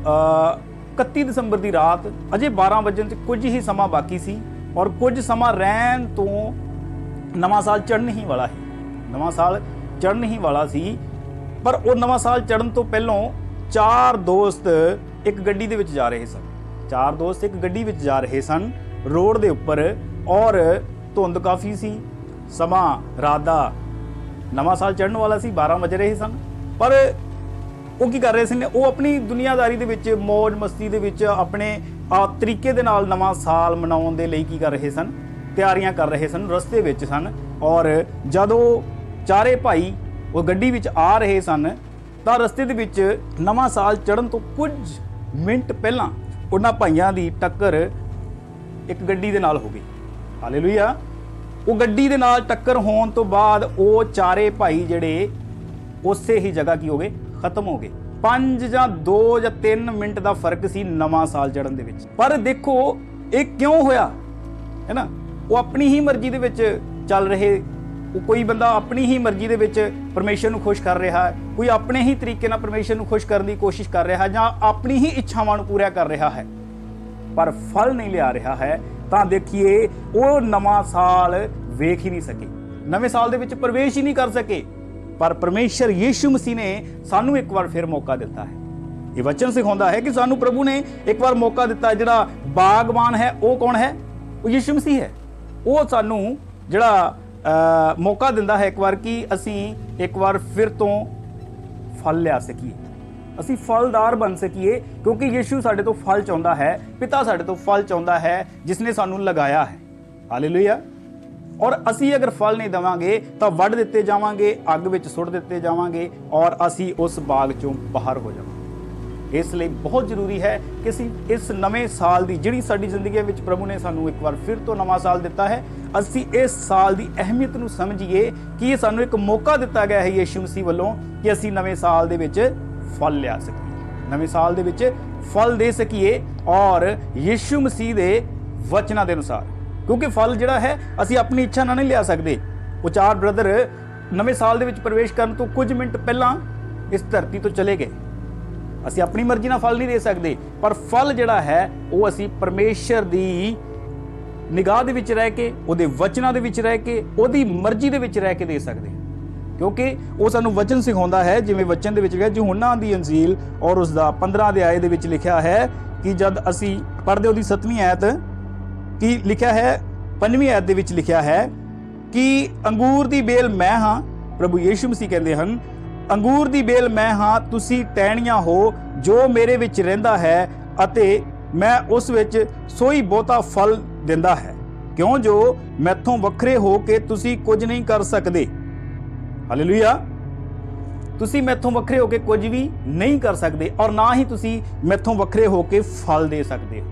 ਅ 31 ਦਸੰਬਰ ਦੀ ਰਾਤ, ਅਜੇ 12 ਵਜੇ ਤੇ ਕੁਝ ਹੀ ਸਮਾਂ ਬਾਕੀ ਸੀ ਔਰ ਕੁਝ ਸਮਾਂ ਰਹਿਣ ਤੋਂ ਨਵਾਂ ਸਾਲ ਚੜ੍ਹਨ ਹੀ ਵਾਲਾ ਸੀ। ਨਵਾਂ ਸਾਲ ਚੜ੍ਹਨ ਹੀ ਵਾਲਾ ਸੀ, ਪਰ ਉਹ ਨਵਾਂ ਸਾਲ ਚੜ੍ਹਨ ਤੋਂ ਪਹਿਲਾਂ ਚਾਰ ਦੋਸਤ ਇੱਕ ਗੱਡੀ ਦੇ ਵਿੱਚ ਜਾ ਰਹੇ ਸਨ। ਚਾਰ ਦੋਸਤ ਇੱਕ ਗੱਡੀ ਵਿੱਚ ਜਾ ਰਹੇ ਸਨ, ਰੋਡ ਦੇ ਉੱਪਰ ਔਰ ਧੁੰਦ ਕਾਫੀ ਸੀ, ਸਮਾਂ ਰਾਤ ਦਾ ਨਵਾਂ ਸਾਲ ਚੜ੍ਹਨ ਵਾਲਾ ਸੀ 12 ਵਜ ਰਹੇ ਸਨ। ਪਰ ਉਹ ਕੀ ਕਰ ਰਹੇ ਸੀ ਨੇ? ਉਹ ਆਪਣੀ ਦੁਨੀਆਦਾਰੀ ਦੇ ਵਿੱਚ, ਮੌਜ ਮਸਤੀ ਦੇ ਵਿੱਚ, ਆਪਣੇ ਤਰੀਕੇ ਦੇ ਨਾਲ ਨਵਾਂ ਸਾਲ ਮਨਾਉਣ ਦੇ ਲਈ ਕੀ ਕਰ ਰਹੇ ਸਨ? ਤਿਆਰੀਆਂ ਕਰ ਰਹੇ ਸਨ, ਰਸਤੇ ਵਿੱਚ ਸਨ। ਔਰ ਜਦੋਂ ਚਾਰੇ ਭਾਈ ਉਹ ਗੱਡੀ ਵਿੱਚ ਆ ਰਹੇ ਸਨ, ਤਾਂ ਰਸਤੇ ਦੇ ਵਿੱਚ ਨਵਾਂ ਸਾਲ ਚੜ੍ਹਨ ਤੋਂ ਕੁਝ ਮਿੰਟ ਪਹਿਲਾਂ ਉਹਨਾਂ ਭਾਈਆਂ ਦੀ ਟੱਕਰ ਇੱਕ ਗੱਡੀ ਦੇ ਨਾਲ ਹੋ ਗਈ। ਹਾਲੇਲੂਇਆ। ਉਹ ਗੱਡੀ ਦੇ ਨਾਲ ਟੱਕਰ ਹੋਣ ਤੋਂ ਬਾਅਦ ਉਹ ਚਾਰੇ ਭਾਈ ਜਿਹੜੇ ਉਸੇ ਹੀ ਜਗ੍ਹਾ ਕੀ ਹੋ ਗਏ? ਖਤਮ ਹੋ ਗਏ। 5 ਜਾਂ 2 ਜਾਂ 3 ਮਿੰਟ ਦਾ ਫ਼ਰਕ ਸੀ ਨਵਾਂ ਸਾਲ ਚੜਨ ਦੇ ਵਿੱਚ। ਪਰ ਦੇਖੋ, ਇਹ ਕਿਉਂ ਹੋਇਆ? ਹੈ ਨਾ? ਉਹ ਆਪਣੀ ਹੀ ਮਰਜ਼ੀ ਦੇ ਵਿੱਚ ਚੱਲ ਰਹੇ। ਉਹ ਕੋਈ ਬੰਦਾ ਆਪਣੀ ਹੀ ਮਰਜ਼ੀ ਦੇ ਵਿੱਚ ਪਰਮੇਸ਼ਰ ਨੂੰ ਖੁਸ਼ ਕਰ ਰਿਹਾ ਹੈ। ਕੋਈ ਆਪਣੇ ਹੀ ਤਰੀਕੇ ਨਾਲ ਪਰਮੇਸ਼ਰ ਨੂੰ ਖੁਸ਼ ਕਰਨ ਦੀ ਕੋਸ਼ਿਸ਼ ਕਰ ਰਿਹਾ ਜਾਂ ਆਪਣੀ ਹੀ ਇੱਛਾਵਾਂ ਨੂੰ ਪੂਰਾ ਕਰ ਰਿਹਾ ਹੈ। ਪਰ ਫਲ ਨਹੀਂ ਲਿਆ ਰਿਹਾ ਹੈ ਤਾਂ ਦੇਖੀਏ, ਉਹ ਨਵਾਂ ਸਾਲ ਵੇਖ ਹੀ ਨਹੀਂ ਸਕੇ। ਨਵੇਂ ਸਾਲ ਦੇ ਵਿੱਚ ਪ੍ਰਵੇਸ਼ ਹੀ ਨਹੀਂ ਕਰ ਸਕੇ। ਪਰ ਪਰਮੇਸ਼ਰ ਯੀਸ਼ੂ ਮਸੀਹ ਨੇ ਸਾਨੂੰ ਇੱਕ ਵਾਰ ਫਿਰ ਮੌਕਾ ਦਿੱਤਾ ਹੈ। ਇਹ ਵਚਨ ਸਿਖਾਉਂਦਾ ਹੈ ਕਿ ਸਾਨੂੰ ਪ੍ਰਭੂ ਨੇ ਇੱਕ ਵਾਰ ਮੌਕਾ ਦਿੱਤਾ ਜਿਹੜਾ ਬਾਗਬਾਨ ਹੈ, ਉਹ ਕੌਣ ਹੈ? ਉਹ ਯੀਸ਼ੂ ਮਸੀਹ ਹੈ। ਉਹ ਸਾਨੂੰ ਜਿਹੜਾ ਮੌਕਾ ਦਿੰਦਾ ਹੈ ਇੱਕ ਵਾਰ ਕਿ ਅਸੀਂ ਇੱਕ ਵਾਰ ਫਿਰ ਤੋਂ ਫਲ ਲਿਆ ਸਕੀਏ। ਅਸੀਂ ਫਲਦਾਰ ਬਣ ਸਕੀਏ, ਕਿਉਂਕਿ ਯੀਸ਼ੂ ਸਾਡੇ ਤੋਂ ਫਲ ਚਾਹੁੰਦਾ ਹੈ, ਪਿਤਾ ਸਾਡੇ ਤੋਂ ਫਲ ਚਾਹੁੰਦਾ ਹੈ, ਜਿਸ ਨੇ ਸਾਨੂੰ ਲਗਾਇਆ ਹੈ। ਹਾਲੇਲੂਇਆ ਔਰ ਅਸੀਂ ਅਗਰ ਫਲ ਨਹੀਂ ਦਵਾਂਗੇ, ਤਾਂ ਵੱਢ ਦਿੱਤੇ ਜਾਵਾਂਗੇ, ਅੱਗ ਵਿੱਚ ਸੁੱਟ ਦਿੱਤੇ ਜਾਵਾਂਗੇ, ਔਰ ਅਸੀਂ ਉਸ ਬਾਗ ਚੋਂ ਬਾਹਰ ਹੋ ਜਾਵਾਂਗੇ। ਇਸ ਲਈ ਬਹੁਤ ਜ਼ਰੂਰੀ ਹੈ ਕਿ ਅਸੀਂ ਇਸ ਨਵੇਂ ਸਾਲ ਦੀ, ਜਿਹੜੀ ਸਾਡੀ ਜ਼ਿੰਦਗੀ ਵਿੱਚ ਪ੍ਰਭੂ ਨੇ ਸਾਨੂੰ ਇੱਕ ਵਾਰ ਫਿਰ ਤੋਂ ਨਵਾਂ ਸਾਲ ਦਿੱਤਾ ਹੈ, ਅਸੀਂ ਇਸ ਸਾਲ ਦੀ ਅਹਿਮੀਅਤ ਨੂੰ ਸਮਝੀਏ ਕਿ ਇਹ ਸਾਨੂੰ ਇੱਕ ਮੌਕਾ ਦਿੱਤਾ ਗਿਆ ਹੈ ਯੀਸ਼ੂ ਮਸੀਹ ਵੱਲੋਂ ਕਿ ਅਸੀਂ ਨਵੇਂ ਸਾਲ ਦੇ ਵਿੱਚ ਫਲ ਲਿਆ ਸਕੀਏ। ਨਵੇਂ ਸਾਲ ਦੇ ਵਿੱਚ ਫਲ ਦੇ ਸਕੀਏ ਔਰ ਯਿਸੂ ਮਸੀਹ ਦੇ ਵਚਨਾਂ ਦੇ ਅਨੁਸਾਰ। ਕਿਉਂਕਿ ਫਲ ਜਿਹੜਾ ਹੈ, ਅਸੀਂ ਆਪਣੀ ਇੱਛਾ ਨਾਲ ਨਹੀਂ ਲਿਆ ਸਕਦੇ। ਉਹ ਚਾਰ ਬ੍ਰਦਰ ਨਵੇਂ ਸਾਲ ਦੇ ਵਿੱਚ ਪ੍ਰਵੇਸ਼ ਕਰਨ ਤੋਂ ਕੁਝ ਮਿੰਟ ਪਹਿਲਾਂ ਇਸ ਧਰਤੀ ਤੋਂ ਚਲੇ ਗਏ। ਅਸੀਂ ਆਪਣੀ ਮਰਜ਼ੀ ਨਾਲ ਫਲ ਨਹੀਂ ਦੇ ਸਕਦੇ, ਪਰ ਫਲ ਜਿਹੜਾ ਹੈ, ਉਹ ਅਸੀਂ ਪਰਮੇਸ਼ਰ ਦੀ ਨਿਗਾਹ ਦੇ ਵਿੱਚ ਰਹਿ ਕੇ, ਉਹਦੇ ਵਚਨਾਂ ਦੇ ਵਿੱਚ ਰਹਿ ਕੇ, ਉਹਦੀ ਮਰਜ਼ੀ ਦੇ ਵਿੱਚ ਰਹਿ ਕੇ ਦੇ ਸਕਦੇ ਕਿਉਂਕਿ ਉਹ ਸਾਨੂੰ ਵਚਨ ਸਿਖਾਉਂਦਾ ਹੈ, ਜਿਵੇਂ ਵਚਨ ਦੇ ਵਿੱਚ ਲਿਖਿਆ ਯਹੋਨਾ ਦੀ ਅੰਜੀਲ ਔਰ ਉਸ ਦਾ 15 ਅਧਿਆਏ ਦੇ ਵਿੱਚ ਲਿਖਿਆ ਹੈ ਕਿ ਜਦ ਅਸੀਂ ਪੜ੍ਹਦੇ ਉਹਦੀ 7ਵੀਂ ਆਇਤ, ਕੀ ਲਿਖਿਆ ਹੈ? 5ਵੀਂ ਆਇਤ ਦੇ ਵਿੱਚ ਲਿਖਿਆ ਹੈ ਕਿ ਅੰਗੂਰ ਦੀ ਬੇਲ ਮੈਂ ਹਾਂ, ਪ੍ਰਭੂ ਯੀਸ਼ੂ ਮਸੀਹ ਕਹਿੰਦੇ ਹਨ, ਅੰਗੂਰ ਦੀ ਬੇਲ ਮੈਂ ਹਾਂ, ਤੁਸੀਂ ਟਹਿਣੀਆਂ ਹੋ, ਜੋ ਮੇਰੇ ਵਿੱਚ ਰਹਿੰਦਾ ਹੈ ਅਤੇ ਮੈਂ ਉਸ ਵਿੱਚ ਸੋਈ ਬਹੁਤਾ ਫਲ ਦਿੰਦਾ ਹੈ। ਕਿਉਂ? ਜੋ ਮੈਥੋਂ ਵੱਖਰੇ ਹੋ ਕੇ ਤੁਸੀਂ ਕੁਝ ਨਹੀਂ ਕਰ ਸਕਦੇ। ਹਾਲੇਲੂਇਆ ਤੁਸੀਂ ਮੈਥੋਂ ਵੱਖਰੇ ਹੋ ਕੇ ਕੁਝ ਵੀ ਨਹੀਂ ਕਰ ਸਕਦੇ ਔਰ ਨਾ ਹੀ ਤੁਸੀਂ ਮੈਥੋਂ ਵੱਖਰੇ ਹੋ ਕੇ ਫਲ ਦੇ ਸਕਦੇ ਹੋ।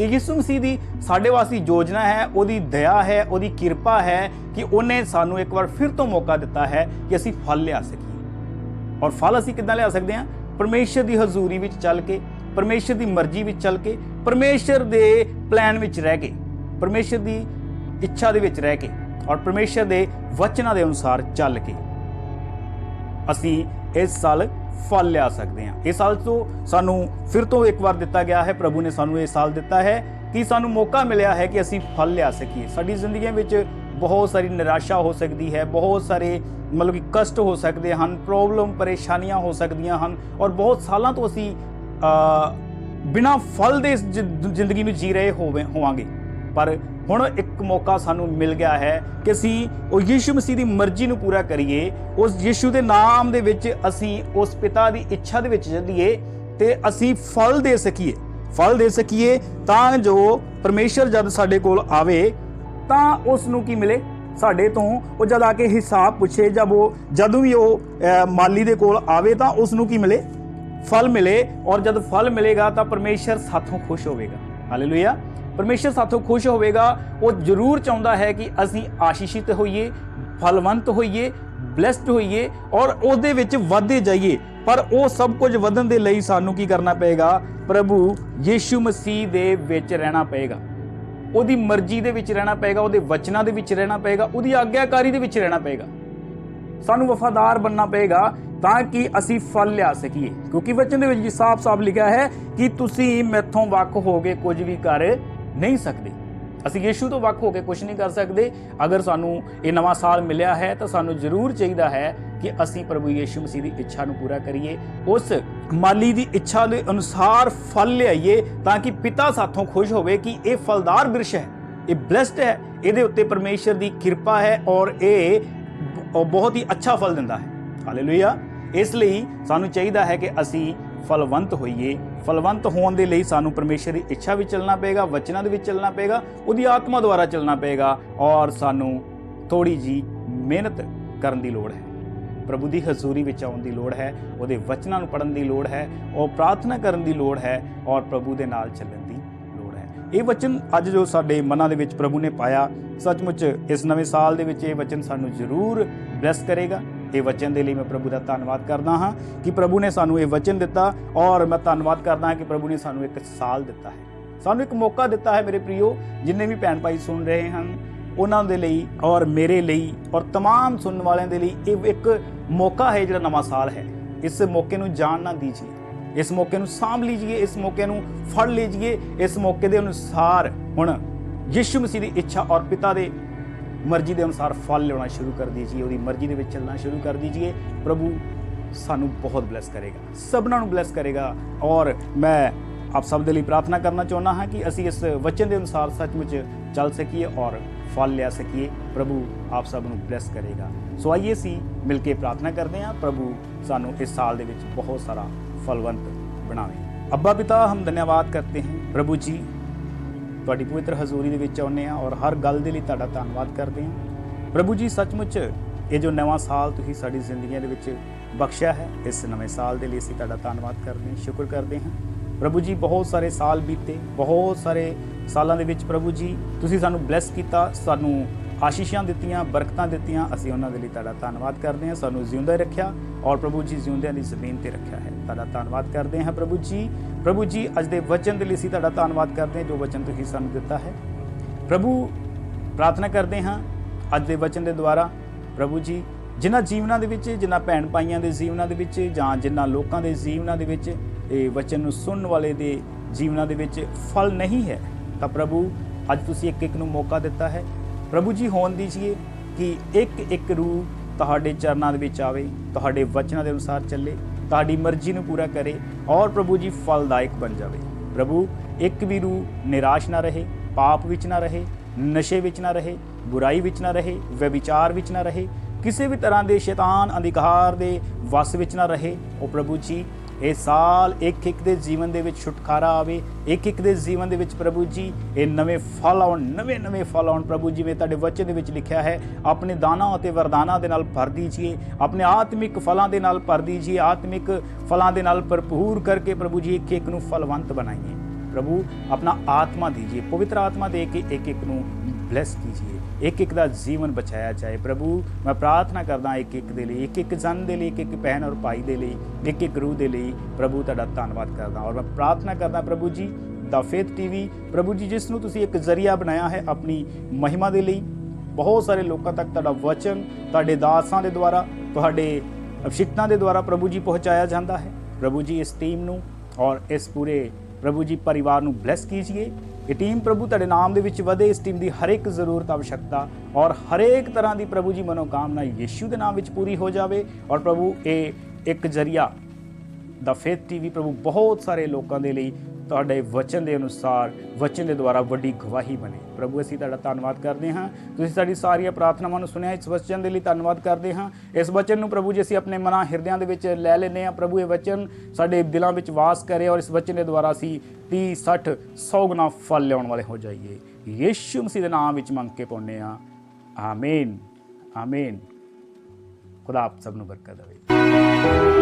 ਇਹ ਯਿਸੂ ਮਸੀਹ ਦੀ ਸਾਡੇ ਵਾਸਤੇ ਯੋਜਨਾ ਹੈ, ਉਹਦੀ ਦਇਆ ਹੈ, ਉਹਦੀ ਕਿਰਪਾ ਹੈ ਕਿ ਉਹਨੇ ਸਾਨੂੰ ਇੱਕ ਵਾਰ ਫਿਰ ਤੋਂ ਮੌਕਾ ਦਿੱਤਾ ਹੈ ਕਿ ਅਸੀਂ ਫਲ ਲਿਆ ਸਕੀਏ। ਔਰ ਫਲ ਅਸੀਂ ਕਿੱਦਾਂ ਲਿਆ ਸਕਦੇ ਹਾਂ? ਪਰਮੇਸ਼ਰ ਦੀ ਹਜ਼ੂਰੀ ਵਿੱਚ ਚੱਲ ਕੇ, ਪਰਮੇਸ਼ਰ ਦੀ ਮਰਜ਼ੀ ਵਿੱਚ ਚੱਲ ਕੇ, ਪਰਮੇਸ਼ਰ ਦੇ ਪਲਾਨ ਵਿੱਚ ਰਹਿ ਕੇ, ਪਰਮੇਸ਼ਰ ਦੀ ਇੱਛਾ ਦੇ ਵਿੱਚ ਰਹਿ ਕੇ ਔਰ ਪਰਮੇਸ਼ਰ ਦੇ ਵਚਨਾਂ ਦੇ ਅਨੁਸਾਰ ਚੱਲ ਕੇ। ਅਸੀਂ ਇਸ ਸਾਲ ਫਲ ਲਿਆ ਸਕਦੇ ਹਾਂ। ਇਸ ਸਾਲ ਤੋਂ ਸਾਨੂੰ ਫਿਰ ਤੋਂ ਇੱਕ ਵਾਰ ਦਿੱਤਾ ਗਿਆ ਹੈ ਪ੍ਰਭੂ ਨੇ ਸਾਨੂੰ ਇਹ ਸਾਲ ਦਿੱਤਾ ਹੈ ਕਿ ਸਾਨੂੰ ਮੌਕਾ ਮਿਲਿਆ ਹੈ ਕਿ ਅਸੀਂ ਫਲ ਲਿਆ ਸਕੀਏ। ਸਾਡੀ ਜ਼ਿੰਦਗੀ ਵਿੱਚ ਬਹੁਤ ਸਾਰੀ ਨਿਰਾਸ਼ਾ ਹੋ ਸਕਦੀ ਹੈ ਬਹੁਤ ਸਾਰੇ ਮਤਲਬ ਕਿ ਕਸ਼ਟ ਹੋ ਸਕਦੇ ਹਨ ਪ੍ਰੋਬਲਮ ਪਰੇਸ਼ਾਨੀਆਂ ਹੋ ਸਕਦੀਆਂ ਹਨ ਔਰ ਬਹੁਤ ਸਾਲਾਂ ਤੋਂ ਅਸੀਂ ਅ, ਬਿਨਾਂ ਫਲ ਦੇ ਇਸ ਜ਼ਿੰਦਗੀ ਨੂੰ ਜੀ ਰਹੇ ਹੋਵੇ ਹੋਵਾਂਗੇ। ਪਰ ਹੁਣ ਇੱਕ ਮੌਕਾ ਸਾਨੂੰ ਮਿਲ ਗਿਆ ਹੈ ਕਿ ਅਸੀਂ ਉਹ ਯੀਸ਼ੂ ਮਸੀਹ ਦੀ ਮਰਜ਼ੀ ਨੂੰ ਪੂਰਾ ਕਰੀਏ, ਉਸ ਯਿਸੂ ਦੇ ਨਾਮ ਦੇ ਵਿੱਚ ਅਸੀਂ ਉਸ ਪਿਤਾ ਦੀ ਇੱਛਾ ਦੇ ਵਿੱਚ ਚੱਲੀਏ ਤੇ ਅਸੀਂ ਫਲ ਦੇ ਸਕੀਏ। ਫਲ ਦੇ ਸਕੀਏ ਤਾਂ ਜੋ ਪਰਮੇਸ਼ਰ ਜਦ ਸਾਡੇ ਕੋਲ ਆਵੇ ਤਾਂ ਉਸ ਨੂੰ ਕੀ ਮਿਲੇ? ਸਾਡੇ ਤੋਂ ਉਹ ਜਦ ਆ ਕੇ ਹਿਸਾਬ ਪੁੱਛੇ, ਜਦ ਉਹ ਜਦੋਂ ਵੀ ਉਹ ਮਾਲੀ ਦੇ ਕੋਲ ਆਵੇ ਤਾਂ ਉਸ ਨੂੰ ਕੀ ਮਿਲੇ? ਫਲ ਮਿਲੇ ਔਰ ਜਦ ਫਲ ਮਿਲੇਗਾ ਤਾਂ ਪਰਮੇਸ਼ਰ ਸਾਥੋਂ ਖੁਸ਼ ਹੋਵੇਗਾ। ਹਾਲੇਲੂਇਆ। ਪਰਮੇਸ਼ਰ ਸਾਥੋਂ ਖੁਸ਼ ਹੋਵੇਗਾ। ਉਹ ਜ਼ਰੂਰ ਚਾਹੁੰਦਾ ਹੈ ਕਿ ਅਸੀਂ ਆਸ਼ੀਸ਼ਿਤ ਹੋਈਏ, ਫਲਵੰਤ ਹੋਈਏ ਬlesed ਹੋਈਏ ਔਰ ਉਹਦੇ ਵਿੱਚ ਵਧਦੇ ਜਾਈਏ। ਪਰ ਉਹ ਸਭ ਕੁਝ ਵਧਣ ਦੇ ਲਈ ਸਾਨੂੰ ਕੀ ਕਰਨਾ ਪਏਗਾ? ਪ੍ਰਭੂ ਯੀਸ਼ੂ ਮਸੀਹ ਦੇ ਵਿੱਚ ਰਹਿਣਾ ਪਏਗਾ। ਉਹਦੀ ਮਰਜ਼ੀ ਦੇ ਵਿੱਚ ਰਹਿਣਾ ਪਏਗਾ, ਉਹਦੇ ਵਚਨਾਂ ਦੇ ਵਿੱਚ ਰਹਿਣਾ ਪਏਗਾ, ਉਹਦੀ ਆਗਿਆਕਾਰੀ ਦੇ ਵਿੱਚ ਰਹਿਣਾ ਪਏਗਾ। ਸਾਨੂੰ ਵਫਾਦਾਰ ਬੰਨਣਾ ਪਏਗਾ ਤਾਂ ਕਿ ਅਸੀਂ ਫਲ ਲਿਆ ਸਕੀਏ। ਕਿਉਂਕਿ ਵਚਨ ਦੇ ਵਿੱਚ ਸਾਫ਼-ਸਾਫ਼ ਲਿਖਿਆ ਹੈ ਕਿ ਤੁਸੀਂ ਮੈਥੋਂ ਵੱਖ ਹੋ ਕੇ ਕੁਝ ਵੀ ਕਰ ਨਹੀਂ ਸਕਦੇ। ਅਸੀਂ ਯੀਸ਼ੂ ਤੋਂ ਵੱਖ ਹੋ ਕੇ ਕੁਝ ਨਹੀਂ ਕਰ ਸਕਦੇ। ਅਗਰ ਸਾਨੂੰ ਇਹ ਨਵਾਂ ਸਾਲ ਮਿਲਿਆ ਹੈ, ਤਾਂ ਸਾਨੂੰ ਜ਼ਰੂਰ ਚਾਹੀਦਾ ਹੈ ਕਿ ਅਸੀਂ ਪ੍ਰਭੂ ਯੀਸ਼ੂ ਮਸੀਹ ਦੀ ਇੱਛਾ ਨੂੰ ਪੂਰਾ ਕਰੀਏ। ਉਸ ਮਾਲੀ ਦੀ ਇੱਛਾ ਦੇ ਅਨੁਸਾਰ ਫਲ ਲਿਆਈਏ, ਤਾਂ ਕਿ ਪਿਤਾ ਸਾਥੋਂ ਖੁਸ਼ ਹੋਵੇ ਕਿ ਇਹ ਫਲਦਾਰ ਬਿਰਸ਼ ਹੈ, ਇਹ ਬlesed ਹੈ, ਇਹਦੇ ਉੱਤੇ ਪਰਮੇਸ਼ਰ ਦੀ ਕਿਰਪਾ ਹੈ ਔਰ ਇਹ ਬਹੁਤ ਹੀ ਅੱਛਾ ਫਲ ਦਿੰਦਾ ਹੈ। ਹਾਲੇਲੂਇਆ। ਇਸ ਲਈ ਸਾਨੂੰ ਚਾਹੀਦਾ ਹੈ ਕਿ ਅਸੀਂ ਫਲਵੰਤ ਹੋਈਏ। ਫਲਵੰਤ ਹੋਣ ਦੇ ਲਈ ਸਾਨੂੰ ਪਰਮੇਸ਼ਰ ਦੀ ਇੱਛਾ ਵਿੱਚ ਚੱਲਣਾ ਪਏਗਾ, ਵਚਨਾਂ ਦੇ ਵਿੱਚ ਚੱਲਣਾ ਪਏਗਾ, ਉਹਦੀ ਆਤਮਾ ਦੁਆਰਾ ਚੱਲਣਾ ਪਏਗਾ ਔਰ ਸਾਨੂੰ ਥੋੜੀ ਜੀ ਮਿਹਨਤ ਕਰਨ ਦੀ ਲੋੜ ਹੈ। ਪ੍ਰਭੂ ਦੀ ਹਜ਼ੂਰੀ ਵਿੱਚ ਆਉਣ ਦੀ ਲੋੜ ਹੈ, ਉਹਦੇ ਵਚਨਾਂ ਨੂੰ ਪੜਨ ਦੀ ਲੋੜ ਹੈ ਔਰ ਪ੍ਰਾਰਥਨਾ ਕਰਨ ਦੀ ਲੋੜ ਹੈ ਔਰ ਪ੍ਰਭੂ ਦੇ ਨਾਲ ਚੱਲਣ ਦੀ ਲੋੜ ਹੈ। ਇਹ ਵਚਨ ਅੱਜ ਜੋ ਸਾਡੇ ਮਨਾਂ ਦੇ ਵਿੱਚ ਪ੍ਰਭੂ ਨੇ ਪਾਇਆ, ਸੱਚਮੁੱਚ ਇਸ ਨਵੇਂ ਸਾਲ ਦੇ ਵਿੱਚ ਇਹ ਵਚਨ ਸਾਨੂੰ ਜ਼ਰੂਰ ਬਲੈਸ ਕਰੇਗਾ। ਇਹ ਵਚਨ ਦੇ ਲਈ ਮੈਂ ਪ੍ਰਭੂ ਦਾ ਧੰਨਵਾਦ ਕਰਦਾ ਹਾਂ ਕਿ ਪ੍ਰਭੂ ਨੇ ਸਾਨੂੰ ਇਹ ਵਚਨ ਦਿੱਤਾ ਔਰ ਮੈਂ ਧੰਨਵਾਦ ਕਰਦਾ ਹਾਂ ਕਿ ਪ੍ਰਭੂ ਨੇ ਸਾਨੂੰ ਇੱਕ ਸਾਲ ਦਿੱਤਾ ਹੈ ਸਾਨੂੰ ਇੱਕ ਮੌਕਾ ਦਿੱਤਾ ਹੈ ਮੇਰੇ ਪ੍ਰਿਓ ਜਿੰਨੇ ਵੀ ਭੈਣ ਭਾਈ ਸੁਣ ਰਹੇ ਹਨ ਉਹਨਾਂ ਦੇ ਲਈ ਔਰ ਮੇਰੇ ਲਈ ਔਰ तमाम ਸੁਣਨ ਵਾਲਿਆਂ ਦੇ ਲਈ ਇਹ ਇੱਕ ਮੌਕਾ ਹੈ ਜਿਹੜਾ ਨਵਾਂ ਸਾਲ ਹੈ ਇਸ ਮੌਕੇ ਨੂੰ ਜਾਣ ਨਾ ਦੀਜੀਏ ਇਸ ਮੌਕੇ ਨੂੰ ਸਾਂਭ ਲੀਜੀਏ ਇਸ ਮੌਕੇ ਨੂੰ ਫੜ ਲੀਜੀਏ ਇਸ ਮੌਕੇ ਦੇ ਅਨੁਸਾਰ ਹੁਣ ਯਿਸੂ ਮਸੀਹ ਦੀ ਇੱਛਾ ਔਰ ਪਿਤਾ ਦੇ ਮਰਜ਼ੀ ਦੇ ਅਨੁਸਾਰ ਫਲ ਲਿਆਉਣਾ ਸ਼ੁਰੂ ਕਰ ਦੀਜੀਏ, ਉਹਦੀ ਮਰਜ਼ੀ ਦੇ ਵਿੱਚ ਚੱਲਣਾ ਸ਼ੁਰੂ ਕਰ ਦੀਜੀਏ। ਪ੍ਰਭੂ ਸਾਨੂੰ ਬਹੁਤ ਬਲੈਸ ਕਰੇਗਾ, ਸਭਨਾਂ ਨੂੰ ਬਲੈਸ ਕਰੇਗਾ। ਔਰ ਮੈਂ ਆਪ ਸਭ ਦੇ ਲਈ ਪ੍ਰਾਰਥਨਾ ਕਰਨਾ ਚਾਹੁੰਦਾ ਹਾਂ ਕਿ ਅਸੀਂ ਇਸ ਵਚਨ ਦੇ ਅਨੁਸਾਰ ਸੱਚਮੁੱਚ ਚੱਲ ਸਕੀਏ ਔਰ ਫਲ ਲਿਆ ਸਕੀਏ। ਪ੍ਰਭੂ ਆਪ ਸਭ ਨੂੰ ਬਲੈਸ ਕਰੇਗਾ। ਸੋ ਆਈਏ ਸੀ ਮਿਲ ਕੇ ਪ੍ਰਾਰਥਨਾ ਕਰਦੇ ਹਾਂ, ਪ੍ਰਭੂ ਸਾਨੂੰ ਇਸ ਸਾਲ ਦੇ ਵਿੱਚ ਬਹੁਤ ਸਾਰਾ ਫਲਵੰਤ ਬਣਾਵੇ। ਅੱਬਾ ਪਿਤਾ, ਹਮ ਧੰਨਵਾਦ ਕਰਤੇ ਹਾਂ। ਪ੍ਰਭੂ ਜੀ ਤੁਹਾਡੀ ਪਵਿੱਤਰ ਹਜ਼ੂਰੀ ਦੇ ਵਿੱਚ ਆਉਂਦੇ ਹਾਂ ਔਰ ਹਰ ਗੱਲ ਦੇ ਲਈ ਤੁਹਾਡਾ ਧੰਨਵਾਦ ਕਰਦੇ ਹਾਂ। ਪ੍ਰਭੂ ਜੀ, ਸੱਚਮੁੱਚ ਇਹ ਜੋ ਨਵਾਂ ਸਾਲ ਤੁਸੀਂ ਸਾਡੀ ਜ਼ਿੰਦਗੀਆਂ ਦੇ ਵਿੱਚ ਬਖਸ਼ਿਆ ਹੈ, ਇਸ ਨਵੇਂ ਸਾਲ ਦੇ ਲਈ ਅਸੀਂ ਤੁਹਾਡਾ ਧੰਨਵਾਦ ਕਰਦੇ ਹਾਂ, ਸ਼ੁਕਰ ਕਰਦੇ ਹਾਂ। ਪ੍ਰਭੂ ਜੀ, ਬਹੁਤ ਸਾਰੇ ਸਾਲ ਬੀਤੇ, ਬਹੁਤ ਸਾਰੇ ਸਾਲਾਂ ਦੇ ਵਿੱਚ ਪ੍ਰਭੂ ਜੀ, ਤੁਸੀਂ ਸਾਨੂੰ ਬਲੈਸ ਕੀਤਾ, ਸਾਨੂੰ ਆਸ਼ੀਸ਼ਾਂ ਦਿੱਤੀਆਂ, ਬਰਕਤਾਂ ਦਿੱਤੀਆਂ, ਅਸੀਂ ਉਹਨਾਂ ਦੇ ਲਈ ਤੁਹਾਡਾ ਧੰਨਵਾਦ ਕਰਦੇ ਹਾਂ। ਸਾਨੂੰ ਜਿਉਂਦਾ ਰੱਖਿਆ ਔਰ ਪ੍ਰਭੂ ਜੀ ਜਿਉਂਦਿਆਂ ਦੀ ਜ਼ਮੀਨ ਤੇ ਰੱਖਿਆ ਹੈ। ਤੁਹਾਡਾ ਧੰਨਵਾਦ ਕਰਦੇ ਹਾਂ ਪ੍ਰਭੂ ਜੀ। ਪ੍ਰਭੂ ਜੀ, ਅੱਜ ਦੇ ਵਚਨ ਦੇ ਲਈ ਅਸੀਂ ਤੁਹਾਡਾ ਧੰਨਵਾਦ ਕਰਦੇ ਹਾਂ, ਜੋ ਵਚਨ ਤੁਸੀਂ ਸਾਨੂੰ ਦਿੱਤਾ ਹੈ। ਪ੍ਰਭੂ, ਪ੍ਰਾਰਥਨਾ ਕਰਦੇ ਹਾਂ ਅੱਜ ਦੇ ਵਚਨ ਦੇ ਦੁਆਰਾ। ਪ੍ਰਭੂ ਜੀ, ਜਿਨ੍ਹਾਂ ਜੀਵਨਾਂ ਦੇ ਵਿੱਚ, ਜਿਨ੍ਹਾਂ ਭੈਣ ਭਾਈਆਂ ਦੇ ਜੀਵਨਾਂ ਦੇ ਵਿੱਚ ਜਾਂ ਜਿਨ੍ਹਾਂ ਲੋਕਾਂ ਦੇ ਜੀਵਨਾਂ ਦੇ ਵਿੱਚ ਇਹ ਵਚਨ ਨੂੰ ਸੁਣਨ ਵਾਲੇ ਦੇ ਜੀਵਨਾਂ ਦੇ ਵਿੱਚ ਫਲ ਨਹੀਂ ਹੈ, ਤਾਂ ਪ੍ਰਭੂ, ਅੱਜ ਤੁਸੀਂ ਇੱਕ ਇੱਕ ਨੂੰ ਮੌਕਾ ਦਿੱਤਾ ਹੈ। ਪ੍ਰਭੂ ਜੀ, ਹੋਣ ਦੀਜੀਏ ਕਿ ਇੱਕ ਇੱਕ ਰੂਹ ਤੁਹਾਡੇ ਚਰਨਾਂ ਦੇ ਵਿੱਚ ਆਵੇ, ਤੁਹਾਡੇ ਵਚਨਾਂ ਦੇ ਅਨੁਸਾਰ ਚੱਲੇ, ਤੁਹਾਡੀ ਮਰਜ਼ੀ ਨੂੰ ਪੂਰਾ ਕਰੇ ਔਰ ਪ੍ਰਭੂ ਜੀ, ਫਲਦਾਇਕ ਬਣ ਜਾਵੇ। ਪ੍ਰਭੂ, ਇੱਕ ਵੀ ਰੂਹ ਨਿਰਾਸ਼ ਨਾ ਰਹੇ, ਪਾਪ ਵਿੱਚ ਨਾ ਰਹੇ, ਨਸ਼ੇ ਵਿੱਚ ਨਾ ਰਹੇ, ਬੁਰਾਈ ਵਿੱਚ ਨਾ ਰਹੇ ਵਿਚਾਰ ਵਿੱਚ ਨਾ ਰਹੇ, ਕਿਸੇ ਵੀ ਤਰ੍ਹਾਂ ਦੇ ਸ਼ੈਤਾਨ, ਅਧਿਕਾਰ ਦੇ ਵਸ ਵਿੱਚ ਨਾ ਰਹੇ, ਉਹ ਪ੍ਰਭੂ ਜੀ ਇਹ ਸਾਲ ਇੱਕ ਇੱਕ ਦੇ ਜੀਵਨ ਦੇ ਵਿੱਚ ਛੁਟਕਾਰਾ ਆਵੇ ਇੱਕ ਇੱਕ ਦੇ ਜੀਵਨ ਦੇ ਵਿੱਚ ਪ੍ਰਭੂ ਜੀ, ਇਹ ਨਵੇਂ ਫਲ ਆਉਣ, ਨਵੇਂ ਨਵੇਂ ਫਲ ਆਉਣ। ਪ੍ਰਭੂ ਜੀ ਜਿਵੇਂ ਤੁਹਾਡੇ ਵਚਨ ਦੇ ਵਿੱਚ ਲਿਖਿਆ ਹੈ, ਆਪਣੇ ਦਾਨਾਂ ਅਤੇ ਵਰਦਾਨਾਂ ਦੇ ਨਾਲ ਭਰ ਦੀਜੀਏ, ਆਪਣੇ ਆਤਮਿਕ ਫਲਾਂ ਦੇ ਨਾਲ ਭਰ ਦੀਜੀਏ, ਆਤਮਿਕ ਫਲਾਂ ਦੇ ਨਾਲ ਭਰਪੂਰ ਕਰਕੇ ਪ੍ਰਭੂ ਜੀ ਇੱਕ ਇੱਕ ਨੂੰ ਫਲਵੰਤ ਬਣਾਈਏ। ਪ੍ਰਭੂ, ਆਪਣਾ ਆਤਮਾ ਦੀजिए ਪਵਿੱਤਰ ਆਤਮਾ ਦੇ ਕੇ ਇੱਕ ਇੱਕ ਨੂੰ ਬਲੈਸ ਕੀਜੀਏ। ਇੱਕ ਇੱਕ ਦਾ ਜੀਵਨ ਬਚਾਇਆ ਜਾਏ। ਪ੍ਰਭੂ, ਮੈਂ ਪ੍ਰਾਰਥਨਾ ਕਰਦਾ ਇੱਕ ਇੱਕ ਦੇ ਲਈ ਇੱਕ ਇੱਕ ਜਨ ਦੇ ਲਈ ਇੱਕ ਇੱਕ ਭੈਣ ਔਰ ਭਾਈ ਦੇ ਲਈ ਇੱਕ ਇੱਕ ਰੂਹ ਦੇ ਲਈ ਪ੍ਰਭੂ ਤੁਹਾਡਾ ਧੰਨਵਾਦ ਕਰਦਾ ਔਰ ਮੈਂ ਪ੍ਰਾਰਥਨਾ ਕਰਦਾ ਪ੍ਰਭੂ ਜੀ, ਦਾ ਫੇਥ ਟੀਵੀ, ਪ੍ਰਭੂ ਜੀ ਜਿਸ ਨੂੰ ਤੁਸੀਂ ਇੱਕ ਜ਼ਰੀਆ ਬਣਾਇਆ ਹੈ ਆਪਣੀ ਮਹਿਮਾ ਦੇ ਲਈ, ਬਹੁਤ ਸਾਰੇ ਲੋਕਾਂ ਤੱਕ ਤੁਹਾਡਾ ਵਚਨ, ਤੁਹਾਡੇ ਦਾਸਾਂ ਦੇ ਦੁਆਰਾ, ਤੁਹਾਡੇ ਅਭਿਸ਼ਿਕਤਾਂ ਦੇ ਦੁਆਰਾ ਪ੍ਰਭੂ ਜੀ ਪਹੁੰਚਾਇਆ ਜਾਂਦਾ ਹੈ। ਪ੍ਰਭੂ ਜੀ ਇਸ ਟੀਮ ਨੂੰ ਔਰ ਇਸ ਪੂਰੇ ਪ੍ਰਭੂ ਜੀ ਪਰਿਵਾਰ ਨੂੰ ਬਲੈਸ ਕੀਜੀਏ। ਇਹ ਟੀਮ ਪ੍ਰਭੂ ਤੁਹਾਡੇ ਨਾਮ ਦੇ ਵਿੱਚ ਵਧੇ, ਇਸ ਟੀਮ ਦੀ ਹਰ ਇੱਕ ਜ਼ਰੂਰਤ ਆਵਸ਼ਕਤਾ ਔਰ ਹਰੇਕ ਤਰ੍ਹਾਂ ਦੀ ਪ੍ਰਭੂ ਜੀ, ਮਨੋਕਾਮਨਾ ਯੀਸ਼ੂ ਦੇ ਨਾਮ ਵਿੱਚ ਪੂਰੀ ਹੋ ਜਾਵੇ ਔਰ ਪ੍ਰਭੂ, ਇਹ ਇੱਕ ਜ਼ਰੀਆ ਦਾ ਫੇਥ ਟੀਵੀ ਪ੍ਰਭੂ ਬਹੁਤ ਸਾਰੇ ਲੋਕਾਂ ਦੇ ਲਈ ਤੁਹਾਡੇ ਵਚਨ ਦੇ ਅਨੁਸਾਰ, ਵਚਨ ਦੇ ਦੁਆਰਾ ਵੱਡੀ ਗਵਾਹੀ ਬਣੇ। ਪ੍ਰਭੂ, ਅਸੀਂ ਤੁਹਾਡਾ ਧੰਨਵਾਦ ਕਰਦੇ ਹਾਂ। ਤੁਸੀਂ ਸਾਡੀ ਸਾਰੀਆਂ ਪ੍ਰਾਰਥਨਾਵਾਂ ਨੂੰ ਸੁਣਿਆ, ਇਸ ਵਚਨ ਦੇ ਲਈ ਧੰਨਵਾਦ ਕਰਦੇ ਹਾਂ। ਇਸ ਵਚਨ ਨੂੰ ਪ੍ਰਭੂ ਜੀ, ਅਸੀਂ ਆਪਣੇ ਮਨਾਂ, ਹਿਰਦਿਆਂ ਦੇ ਵਿੱਚ ਲੈ ਲੈਨੇ ਆ ਪ੍ਰਭੂ, ਇਹ ਵਚਨ ਸਾਡੇ ਦਿਲਾਂ ਵਿੱਚ ਵਾਸ ਕਰੇ ਔਰ ਇਸ ਵਚਨ ਦੇ ਦੁਆਰਾ ਅਸੀਂ 30 60 100 ਗੁਣਾ ਫਲ ਲਿਆਉਣ ਵਾਲੇ ਹੋ ਜਾਈਏ। ਯੀਸ਼ੂ ਮਸੀਹ ਦੇ ਨਾਮ ਵਿੱਚ ਮੰਗ ਕੇ ਪਾਉਂਦੇ ਆ ਆਮੀਨ। ਆਮੀਨ। ਖੁਦਾ ਆਪ ਸਭ ਨੂੰ ਬਰਕਤ ਦੇਵੇ।